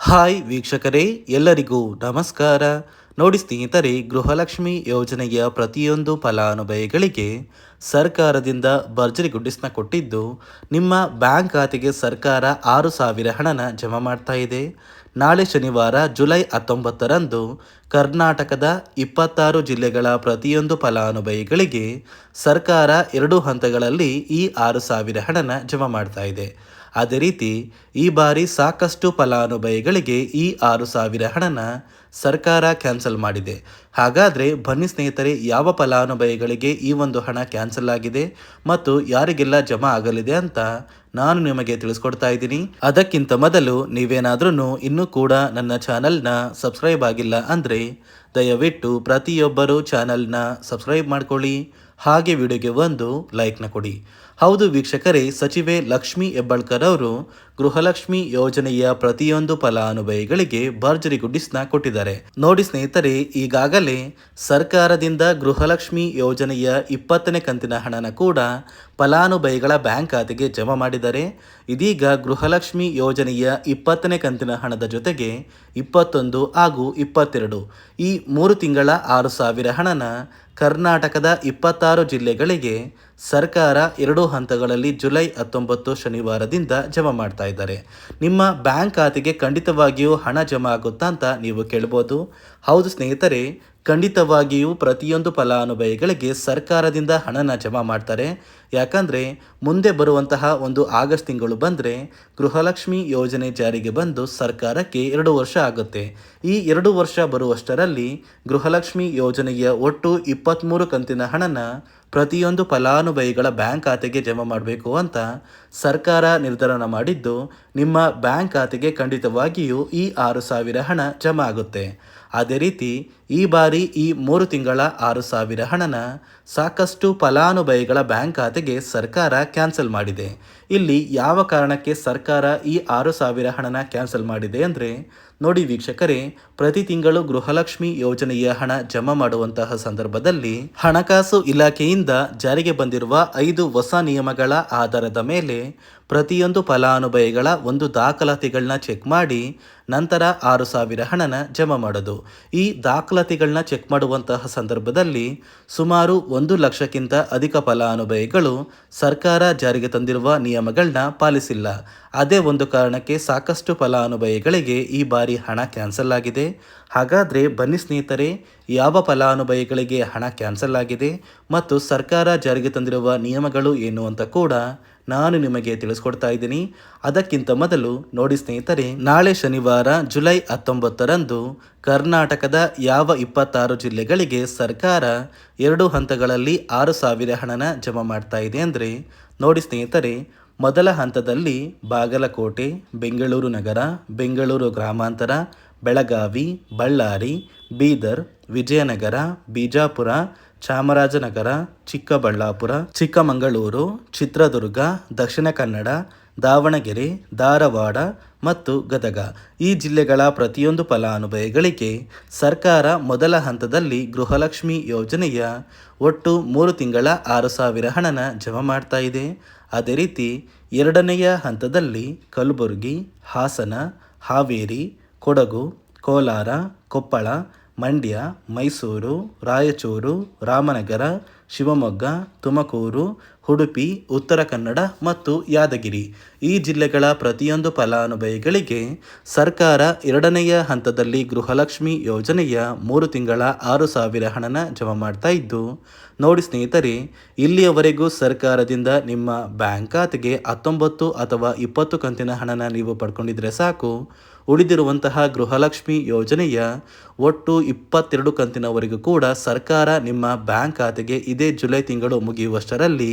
Hi ವೀಕ್ಷಕರೇ, ಎಲ್ಲರಿಗೂ ನಮಸ್ಕಾರ. ನೋಡಿ ಸ್ನೇಹಿತರೆ, ಗೃಹಲಕ್ಷ್ಮಿ ಯೋಜನೆಯ ಪ್ರತಿಯೊಂದು ಫಲಾನುಭವಿಗಳಿಗೆ ಸರ್ಕಾರದಿಂದ ಭರ್ಜರಿ ಗುಡ್ಡಿಸ್ನ ಕೊಟ್ಟಿದ್ದು ನಿಮ್ಮ ಬ್ಯಾಂಕ್ ಖಾತೆಗೆ ಸರ್ಕಾರ ಆರು ಸಾವಿರ ಹಣನ ಜಮಾ ಮಾಡ್ತಾ ಇದೆ. ನಾಳೆ ಶನಿವಾರ, ಜುಲೈ ಹತ್ತೊಂಬತ್ತರಂದು ಕರ್ನಾಟಕದ ಇಪ್ಪತ್ತಾರು ಜಿಲ್ಲೆಗಳ ಪ್ರತಿಯೊಂದು ಫಲಾನುಭವಿಗಳಿಗೆ ಸರ್ಕಾರ ಎರಡು ಹಂತಗಳಲ್ಲಿ ಈ ಆರು ಸಾವಿರ ಹಣನ ಜಮಾ ಮಾಡ್ತಾ ಇದೆ. ಅದೇ ರೀತಿ ಈ ಬಾರಿ ಸಾಕಷ್ಟು ಫಲಾನುಭವಿಗಳಿಗೆ ಈ ಆರು ಸಾವಿರ ಹಣನ ಸರ್ಕಾರ ಕ್ಯಾನ್ಸಲ್ ಮಾಡಿದೆ. ಹಾಗಾದರೆ ಬನ್ನಿ ಸ್ನೇಹಿತರೆ, ಯಾವ ಫಲಾನುಭವಿಗಳಿಗೆ ಈ ಒಂದು ಹಣ ಕ್ಯಾನ್ಸಲ್ ಆಗಿದೆ ಮತ್ತು ಯಾರಿಗೆಲ್ಲ ಜಮಾ ಆಗಲಿದೆ ಅಂತ ನಾನು ನಿಮಗೆ ತಿಳಿಸ್ಕೊಡ್ತಾ ಇದ್ದೀನಿ. ಅದಕ್ಕಿಂತ ಮೊದಲು ನೀವೇನಾದ್ರೂ ಇನ್ನೂ ಕೂಡ ನನ್ನ ಚಾನಲ್ನ ಸಬ್ಸ್ಕ್ರೈಬ್ ಆಗಿಲ್ಲ ಅಂದರೆ ದಯವಿಟ್ಟು ಪ್ರತಿಯೊಬ್ಬರು ಚಾನಲ್ನ ಸಬ್ಸ್ಕ್ರೈಬ್ ಮಾಡ್ಕೊಳ್ಳಿ. ಹಾಗೆ ವಿಡಿಯೋಗೆ ಒಂದು ಲೈಕ್ನ ಕೊಡಿ. ಹೌದು ವೀಕ್ಷಕರೇ, ಸಚಿವೆ ಲಕ್ಷ್ಮಿ ಹೆಬ್ಬಾಳ್ಕರ್ ಅವರು ಗೃಹಲಕ್ಷ್ಮಿ ಯೋಜನೆಯ ಪ್ರತಿಯೊಂದು ಫಲಾನುಭವಿಗಳಿಗೆ ಭರ್ಜರಿ ಗುಡ್ಡಿಸ್ನ ಕೊಟ್ಟಿದ್ದಾರೆ. ನೋಡಿ ಸ್ನೇಹಿತರೆ, ಈಗಾಗಲೇ ಸರ್ಕಾರದಿಂದ ಗೃಹಲಕ್ಷ್ಮಿ ಯೋಜನೆಯ ಇಪ್ಪತ್ತನೇ ಕಂತಿನ ಹಣನ ಕೂಡ ಫಲಾನುಭವಿಗಳ ಬ್ಯಾಂಕ್ ಖಾತೆಗೆ ಜಮಾ ಮಾಡಿದ್ದಾರೆ. ಇದೀಗ ಗೃಹಲಕ್ಷ್ಮಿ ಯೋಜನೆಯ ಇಪ್ಪತ್ತನೇ ಕಂತಿನ ಹಣದ ಜೊತೆಗೆ ಇಪ್ಪತ್ತೊಂದು ಹಾಗೂ ಇಪ್ಪತ್ತೆರಡು ಈ ಮೂರು ತಿಂಗಳ ಆರು ಸಾವಿರ ಹಣನ ಕರ್ನಾಟಕದ ಇಪ್ಪತ್ತಾರು ಜಿಲ್ಲೆಗಳಿಗೆ ಸರ್ಕಾರ ಎರಡು ಹಂತಗಳಲ್ಲಿ ಜುಲೈ ಹತ್ತೊಂಬತ್ತು ಶನಿವಾರದಿಂದ ಜಮಾ ಮಾಡ್ತಾ ಇದ್ದಾರೆ. ನಿಮ್ಮ ಬ್ಯಾಂಕ್ ಖಾತೆಗೆ ಖಂಡಿತವಾಗಿಯೂ ಹಣ ಜಮಾ ಆಗುತ್ತಾ ಅಂತ ನೀವು ಕೇಳ್ಬೋದು. ಹೌದು ಸ್ನೇಹಿತರೆ, ಖಂಡಿತವಾಗಿಯೂ ಪ್ರತಿಯೊಂದು ಫಲಾನುಭವಿಗಳಿಗೆ ಸರ್ಕಾರದಿಂದ ಹಣನ ಜಮಾ ಮಾಡ್ತಾರೆ. ಯಾಕಂದರೆ, ಮುಂದೆ ಬರುವಂತಹ ಒಂದು ಆಗಸ್ಟ್ ತಿಂಗಳು ಬಂದರೆ ಗೃಹಲಕ್ಷ್ಮಿ ಯೋಜನೆ ಜಾರಿಗೆ ಬಂದು ಸರ್ಕಾರಕ್ಕೆ ಎರಡು ವರ್ಷ ಆಗುತ್ತೆ. ಈ ಎರಡು ವರ್ಷ ಬರುವಷ್ಟರಲ್ಲಿ ಗೃಹಲಕ್ಷ್ಮಿ ಯೋಜನೆಯ ಒಟ್ಟು ಇಪ್ಪತ್ತ್ಮೂರು ಕಂತಿನ ಹಣನ ಪ್ರತಿಯೊಂದು ಫಲಾನುಭವಿಗಳ ಬ್ಯಾಂಕ್ ಖಾತೆಗೆ ಜಮಾ ಮಾಡಬೇಕು ಅಂತ ಸರ್ಕಾರ ನಿರ್ಧಾರ ಮಾಡಿದ್ದು, ನಿಮ್ಮ ಬ್ಯಾಂಕ್ ಖಾತೆಗೆ ಖಂಡಿತವಾಗಿಯೂ ಈ ಆರು ಸಾವಿರ ಹಣ ಜಮಾ ಆಗುತ್ತೆ. ಅದೇ ರೀತಿ ಈ ಬಾರಿ ಈ ಮೂರು ತಿಂಗಳ ಆರು ಸಾವಿರ ಹಣನ ಸಾಕಷ್ಟು ಫಲಾನುಭವಿಗಳ ಬ್ಯಾಂಕ್ ಖಾತೆಗೆ ಸರ್ಕಾರ ಕ್ಯಾನ್ಸಲ್ ಮಾಡಿದೆ. ಇಲ್ಲಿ ಯಾವ ಕಾರಣಕ್ಕೆ ಸರ್ಕಾರ ಈ ಆರು ಸಾವಿರ ಹಣನ ಕ್ಯಾನ್ಸಲ್ ಮಾಡಿದೆ ಅಂದರೆ ನೋಡಿ ವೀಕ್ಷಕರೇ, ಪ್ರತಿ ತಿಂಗಳು ಗೃಹಲಕ್ಷ್ಮಿ ಯೋಜನೆಯ ಹಣ ಜಮಾ ಮಾಡುವಂತಹ ಸಂದರ್ಭದಲ್ಲಿ ಹಣಕಾಸು ಇಲಾಖೆಯಿಂದ ಜಾರಿಗೆ ಬಂದಿರುವ ಐದು ಹೊಸ ನಿಯಮಗಳ ಆಧಾರದ ಮೇಲೆ ಪ್ರತಿಯೊಂದು ಫಲಾನುಭವಿಗಳ ಒಂದು ದಾಖಲಾತಿಗಳನ್ನ ಚೆಕ್ ಮಾಡಿ ನಂತರ ಆರು ಸಾವಿರ ಹಣನ ಜಮಾ ಮಾಡೋದು. ಈ ದಾಖಲಾತಿಗಳನ್ನ ಚೆಕ್ ಮಾಡುವಂತಹ ಸಂದರ್ಭದಲ್ಲಿ ಸುಮಾರು ಒಂದು ಲಕ್ಷಕ್ಕಿಂತ ಅಧಿಕ ಫಲಾನುಭವಿಗಳು ಸರ್ಕಾರ ಜಾರಿಗೆ ತಂದಿರುವ ನಿಯಮಗಳನ್ನ ಪಾಲಿಸಿಲ್ಲ. ಅದೇ ಒಂದು ಕಾರಣಕ್ಕೆ ಸಾಕಷ್ಟು ಫಲಾನುಭವಿಗಳಿಗೆ ಈ ಬಾರಿ ಹಣ ಕ್ಯಾನ್ಸಲ್ ಆಗಿದೆ. ಹಾಗಾದರೆ ಬನ್ನಿ ಸ್ನೇಹಿತರೆ, ಯಾವ ಫಲಾನುಭವಿಗಳಿಗೆ ಹಣ ಕ್ಯಾನ್ಸಲ್ ಆಗಿದೆ ಮತ್ತು ಸರ್ಕಾರ ಜಾರಿಗೆ ತಂದಿರುವ ನಿಯಮಗಳು ಏನು ಅಂತ ಕೂಡ ನಾನು ನಿಮಗೆ ತಿಳಿಸ್ಕೊಡ್ತಾ ಇದ್ದೀನಿ. ಅದಕ್ಕಿಂತ ಮೊದಲು ನೋಡಿ ಸ್ನೇಹಿತರೆ, ನಾಳೆ ಶನಿವಾರ ಜುಲೈ ಹತ್ತೊಂಬತ್ತರಂದು ಕರ್ನಾಟಕದ ಯಾವ ಇಪ್ಪತ್ತಾರು ಜಿಲ್ಲೆಗಳಿಗೆ ಸರ್ಕಾರ ಎರಡು ಹಂತಗಳಲ್ಲಿ ಆರು ಸಾವಿರ ಹಣನ ಜಮಾ ಮಾಡ್ತಾ ಇದೆ ಅಂದರೆ ನೋಡಿ ಸ್ನೇಹಿತರೆ ಮೊದಲ ಹಂತದಲ್ಲಿ ಬಾಗಲಕೋಟೆ, ಬೆಂಗಳೂರು ನಗರ, ಬೆಂಗಳೂರು ಗ್ರಾಮಾಂತರ, ಬೆಳಗಾವಿ, ಬಳ್ಳಾರಿ, ಬೀದರ್, ವಿಜಯನಗರ, ಬಿಜಾಪುರ, ಚಾಮರಾಜನಗರ, ಚಿಕ್ಕಬಳ್ಳಾಪುರ, ಚಿಕ್ಕಮಗಳೂರು, ಚಿತ್ರದುರ್ಗ, ದಕ್ಷಿಣ ಕನ್ನಡ ದಾವಣಗೆರೆ, ಧಾರವಾಡ ಮತ್ತು ಗದಗ. ಈ ಜಿಲ್ಲೆಗಳ ಪ್ರತಿಯೊಂದು ಫಲಾನುಭವಿಗಳಿಗೆ ಸರ್ಕಾರ ಮೊದಲ ಹಂತದಲ್ಲಿ ಗೃಹಲಕ್ಷ್ಮಿ ಯೋಜನೆಯ ಒಟ್ಟು ಮೂರು ತಿಂಗಳ ಆರು ಸಾವಿರ ಹಣನ ಜಮಾ ಮಾಡ್ತಾ ಇದೆ. ಅದೇ ರೀತಿ ಎರಡನೆಯ ಹಂತದಲ್ಲಿ ಕಲಬುರಗಿ, ಹಾಸನ, ಹಾವೇರಿ, ಕೊಡಗು, ಕೋಲಾರ, ಕೊಪ್ಪಳ, ಮಂಡ್ಯ, ಮೈಸೂರು, ರಾಯಚೂರು, ರಾಮನಗರ, ಶಿವಮೊಗ್ಗ, ತುಮಕೂರು ಉಡುಪಿ, ಉತ್ತರ ಕನ್ನಡ ಮತ್ತು ಯಾದಗಿರಿ. ಈ ಜಿಲ್ಲೆಗಳ ಪ್ರತಿಯೊಂದು ಫಲಾನುಭವಿಗಳಿಗೆ ಸರ್ಕಾರ ಎರಡನೆಯ ಹಂತದಲ್ಲಿ ಗೃಹಲಕ್ಷ್ಮಿ ಯೋಜನೆಯ ಮೂರು ತಿಂಗಳ ಆರು ಸಾವಿರ ಹಣನ ಜಮಾ ಮಾಡ್ತಾ ಇದ್ದು, ನೋಡಿ ಸ್ನೇಹಿತರೆ, ಇಲ್ಲಿಯವರೆಗೂ ಸರ್ಕಾರದಿಂದ ನಿಮ್ಮ ಬ್ಯಾಂಕ್ ಖಾತೆಗೆ ಹತ್ತೊಂಬತ್ತು ಅಥವಾ ಇಪ್ಪತ್ತು ಕಂತಿನ ಹಣನ ನೀವು ಪಡ್ಕೊಂಡಿದ್ರೆ ಸಾಕು. ಉಳಿದಿರುವಂತಹ ಗೃಹಲಕ್ಷ್ಮಿ ಯೋಜನೆಯ ಒಟ್ಟು ಇಪ್ಪತ್ತೆರಡು ಕಂತಿನವರೆಗೂ ಕೂಡ ಸರ್ಕಾರ ನಿಮ್ಮ ಬ್ಯಾಂಕ್ ಖಾತೆಗೆ ಇದೇ ಜುಲೈ ತಿಂಗಳು ಮುಗಿಯುವಷ್ಟರಲ್ಲಿ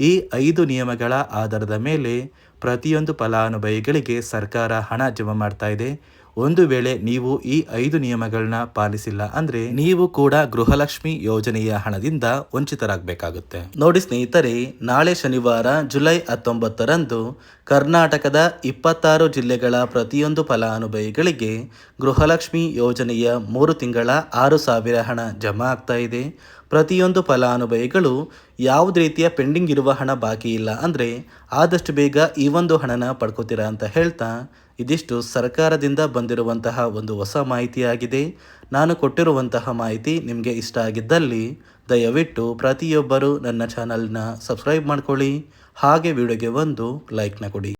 ಈ ಐದು ನಿಯಮಗಳ ಆಧಾರದ ಮೇಲೆ ಪ್ರತಿಯೊಂದು ಫಲಾನುಭವಿಗಳಿಗೆ ಸರ್ಕಾರ ಹಣ ಜಮಾ ಮಾಡ್ತಾ ಇದೆ. ಒಂದು ವೇಳೆ ನೀವು ಈ ಐದು ನಿಯಮಗಳನ್ನ ಪಾಲಿಸಿಲ್ಲ ಅಂದ್ರೆ ನೀವು ಕೂಡ ಗೃಹಲಕ್ಷ್ಮಿ ಯೋಜನೆಯ ಹಣದಿಂದ ವಂಚಿತರಾಗಬೇಕಾಗುತ್ತೆ. ನೋಡಿ ಸ್ನೇಹಿತರೆ, ನಾಳೆ ಶನಿವಾರ ಜುಲೈ ಹತ್ತೊಂಬತ್ತರಂದು ಕರ್ನಾಟಕದ ಇಪ್ಪತ್ತಾರು ಜಿಲ್ಲೆಗಳ ಪ್ರತಿಯೊಂದು ಫಲಾನುಭವಿಗಳಿಗೆ ಗೃಹಲಕ್ಷ್ಮಿ ಯೋಜನೆಯ ಮೂರು ತಿಂಗಳ ಆರು ಸಾವಿರ ಹಣ ಜಮಾ ಆಗ್ತಾ ಇದೆ. ಪ್ರತಿಯೊಂದು ಫಲಾನುಭವಿಗಳು ಯಾವುದೇ ರೀತಿಯ ಪೆಂಡಿಂಗ್ ಇರುವ ಹಣ ಬಾಕಿ ಇಲ್ಲ ಅಂದರೆ ಆದಷ್ಟು ಬೇಗ ಈ ಒಂದು ಹಣನ ಪಡ್ಕೋತೀರಾ ಅಂತ ಹೇಳ್ತಾ ಇದಿಷ್ಟು ಸರ್ಕಾರದಿಂದ ಬಂದಿರುವಂತಹ ಒಂದು ಹೊಸ ಮಾಹಿತಿಯಾಗಿದೆ. ನಾನು ಕೊಟ್ಟಿರುವಂತಹ ಮಾಹಿತಿ ನಿಮಗೆ ಇಷ್ಟ ಆಗಿದ್ದಲ್ಲಿ ದಯವಿಟ್ಟು ಪ್ರತಿಯೊಬ್ಬರು ನನ್ನ ಚಾನಲ್ನ ಸಬ್ಸ್ಕ್ರೈಬ್ ಮಾಡ್ಕೊಳ್ಳಿ. ಹಾಗೆ ವಿಡಿಯೋಗೆ ಒಂದು ಲೈಕ್ನ ಕೊಡಿ.